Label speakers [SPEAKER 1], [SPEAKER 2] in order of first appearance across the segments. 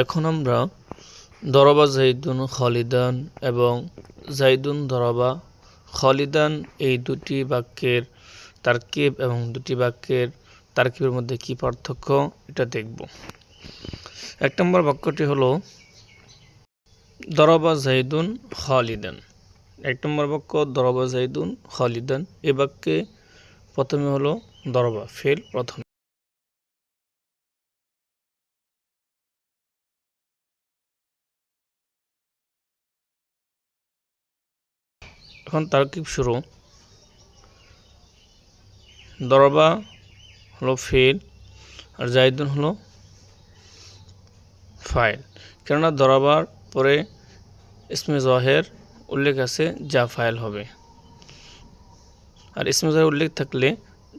[SPEAKER 1] এখন আমরা দরবা জাইদুন, খলিদান এবং জাইদুন দরবা, খলিদান এই দুটি বাক্যের তারকিব এবং দুটি বাক্যের তারকিবের মধ্যে কি পার্থক্য এটা দেখব। এক নম্বর বাক্যটি হলো, দরবা জাইদুন, খালিদান। এক নম্বর বাক্য, দরবা জাইদুন, খালিদান। এ বাক্যে প্রথমে হলো দরবা, ফেল প্রথমে। এখন তারকিব শুরু। দরবা হলো ফেল আর জাইদুন হলো ফাইল। কেননা দরবার পরে ইসমে জহের উল্লেখ আছে, যা ফাইল হবে। আর ইসমে জহের উল্লেখ থাকলে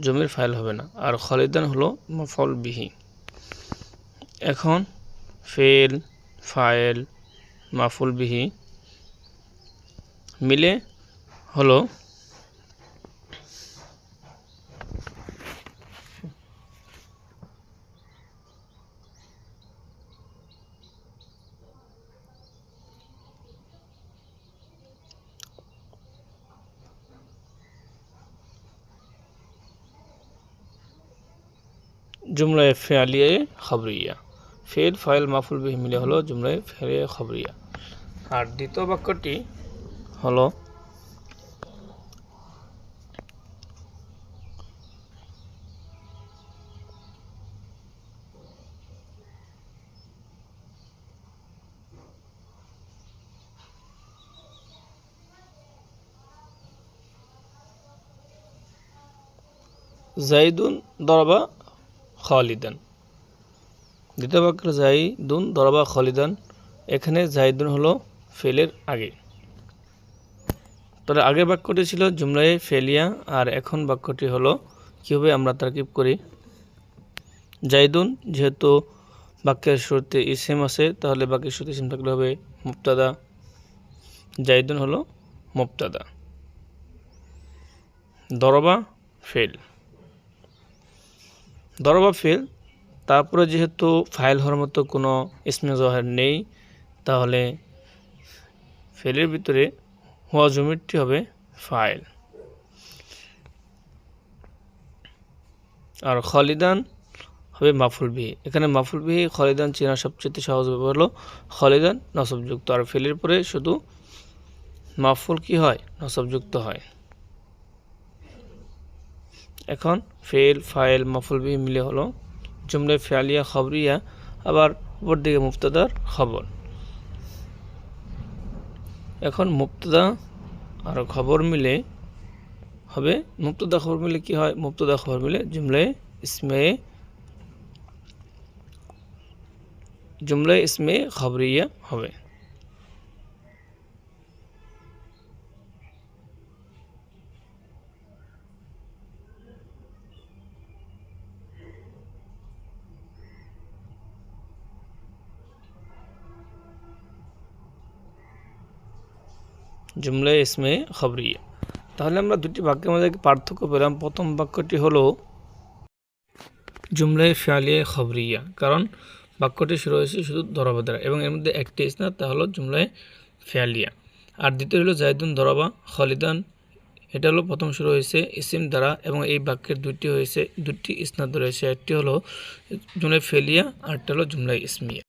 [SPEAKER 1] জমির ফাইল হবে না। আর খলিদান হলো মফল বিহি। এখন ফেল, ফাইল মাফুল বিহি মিলে হলো। জুমলায় ফেয়ালিয়ে খবরিয়া। ফেল ফাইল মাফুল বিহি মিলে হলো জুমলায় ফেলিয়ে খবরিয়া। আর দ্বিতীয় বাক্যটি হলো জাইদুন দরবা খালিদান। দ্বিতীয় বাক্য জাইদুন দরবা খালিদান, এখানে জাইদুন হলো ফেলের আগে। তাহলে আগের বাক্যটি ছিল জুমলায় ফেলিয়া, আর এখন বাক্যটি হলো কীভাবে আমরা তারকিব করি? জাইদুন, যেহেতু বাক্যের শুরুতে ইসেম আছে, তাহলে বাক্যের শুরুতে ইসেম থাকলে হবে মুক্তাদা জাইদুন হলো মুক্তাদা দরবা, ফেল। দরবা ফেল। তারপরে যেহেতু ফাইল হওয়ার মতো কোনো ইসমে জহের নেই, তাহলে ফেলের ভিতরে হওয়া জমিরটি হবে ফাইল। আর খলিদান হবে মাফুল বিহি। এখানে মাফুল বিহি খলিদান চেনার সবচেয়ে সহজ ব্যাপার হলো খলিদান নসবযুক্ত। আর ফেলের পরে শুধু মাফুল কি হয়? নসবযুক্ত হয়। এখন ফেল ফাইল, মাফুল বিহি মিলে হলো জুমলে ফেয়ালিয়া, খবরিয়া, আবার উপর দিকে মুফতাদার খবর। এখন মুক্তদা আর খবর মিলে হবে মুক্তদা খবর মিলে কি হয়? মুক্তদা খবর মিলে জুমলে ইসমে জুমলে ইসমে খবরিয়া হবে। জুমলা ইসমে খবরিয়া। তাহলে আমরা দুটি বাক্যের মধ্যে পার্থক্য পেলাম। প্রথম বাক্যটি হলো জুমলায় ফিয়ালিয়া খবরিয়া। কারণ বাক্যটি শুরু হয়েছে শুধু দরবা দ্বারা, এবং এর মধ্যে একটি ইসনাদ, তা হলো জুমলায় ফিয়ালিয়া। আর দ্বিতীয় হলো জায়দুন দরবা, খলিদান। এটা হলো প্রথম শুরু হয়েছে ইসিম দ্বারা, এবং এই বাক্যের দুটি হয়েছে, দুটি ইসনাদ রয়েছে। একটি হলো জুমলায় ফেলিয়া আর একটা হলো জুমলায় ইসমিয়া।